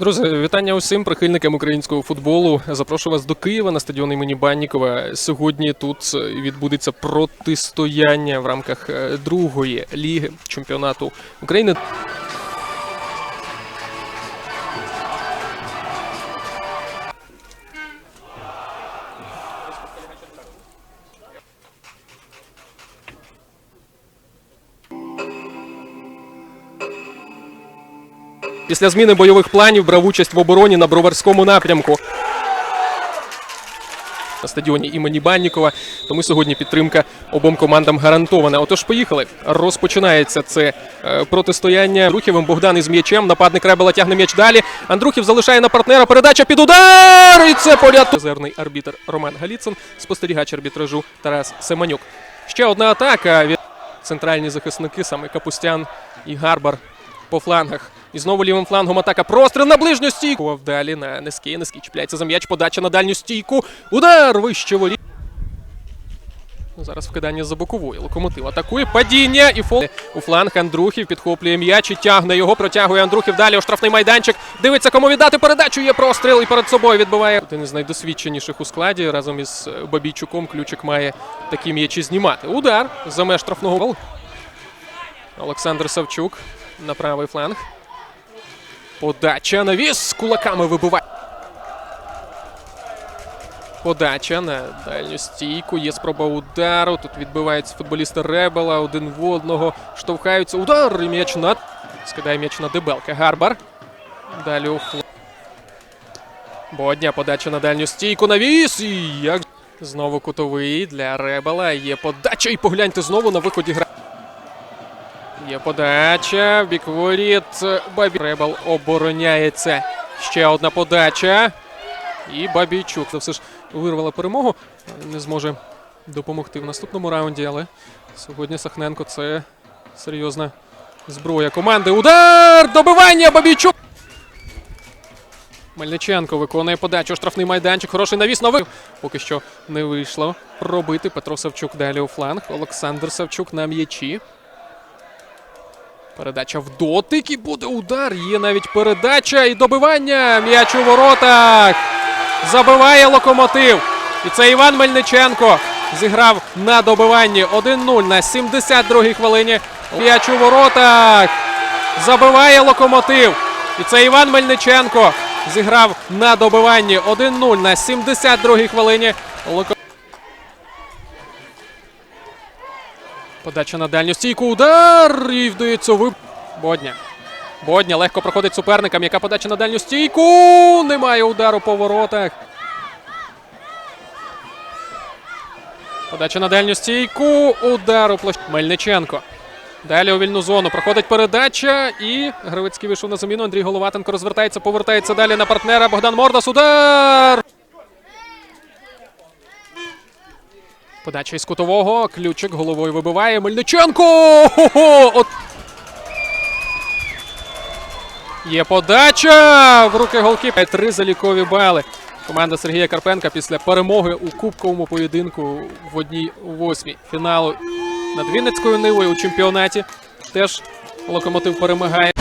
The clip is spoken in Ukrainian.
Друзі, вітання усім прихильникам українського футболу. Запрошую вас до Києва на стадіон імені Баннікова. Сьогодні тут відбудеться протистояння в рамках е, другої ліги чемпіонату України. Після зміни бойових планів брав участь в обороні на Броварському напрямку. На стадіоні імені Баннікова. Тому сьогодні підтримка обом командам гарантована. Отож, поїхали. Розпочинається це е, протистояння. Андрухівим Богдан із м'ячем. Нападник Ребела тягне м'яч далі. Андрухів залишає на партнера. Передача під удар. І це поляту. Резервний арбітр Роман Галіцин. Спостерігач арбітражу Тарас Семенюк. Ще одна атака. від Центральні захисники, саме Капустян і Гарбар по флангах. І знову лівим флангом атака. Простріл на ближню стійку. Вдалі на низький, низький чіпляється за м'яч. Подача на дальню стійку. Удар вище воріт. Ну, Зараз вкидання за бокової. Локомотив атакує. Падіння і фол. У фланг Андрухів підхоплює м'яч і тягне його. Протягує Андрухів далі у штрафний майданчик. Дивиться, кому віддати передачу. Є простріл і перед собою відбиває. Один із найдосвідченіших у складі. Разом із е, Бабійчуком ключик має такі м'ячі знімати. Удар за меж штрафного. Олександр Савчук на правий фланг. Подача навіс з кулаками вибиває. Подача на дальню стійку. Є спроба удару. Тут відбиваються футболісти Ребела. Один в одного. Штовхаються. Удар. І м'яч на. Скидає м'яч на дебелка. Гарбар. Далі у фл... Бодня. Подача на дальню стійку. Навіс. І як знову кутовий для Ребела. Є подача. І погляньте знову на виході гра. Є подача. В бік. Бабі. Ребел обороняється. Ще одна подача. І Бабійчук. Це все ж вирвала перемогу. Не зможе допомогти в наступному раунді, але сьогодні Сахненко це серйозна зброя команди. Удар! Добивання Бабійчук! Мельниченко виконує подачу. Штрафний майданчик. Хороший навіс новий. Поки що не вийшло робити. Петро Савчук далі у фланг. Олександр Савчук на м'ячі. Передача в дотик і буде удар. Є навіть передача і добивання. М'яч у воротах. Забиває локомотив. І це Іван Мельниченко зіграв на добиванні 1-0 на 72-й хвилині. М'яч у воротах. Забиває локомотив. І це Іван Мельниченко зіграв на добиванні 1-0 на 72-й хвилині. Подача на дальню стійку. Удар! І вдається вип... Бодня. Бодня легко проходить суперникам. Яка подача на дальню стійку? Немає удару по воротах. Подача на дальню стійку. Удар у площ... Мельниченко. Далі у вільну зону проходить передача. І Гравицький вийшов на заміну. Андрій Головатенко розвертається, повертається далі на партнера. Богдан Мордас. Удар! Подача із кутового. Ключик головою вибиває. Мельниченко! Хо-хо! От... Є подача в руки голки. Три залікові бали. Команда Сергія Карпенка після перемоги у кубковому поєдинку в одній восьмій фіналу над Вінницькою нивою у чемпіонаті. Теж локомотив перемагає.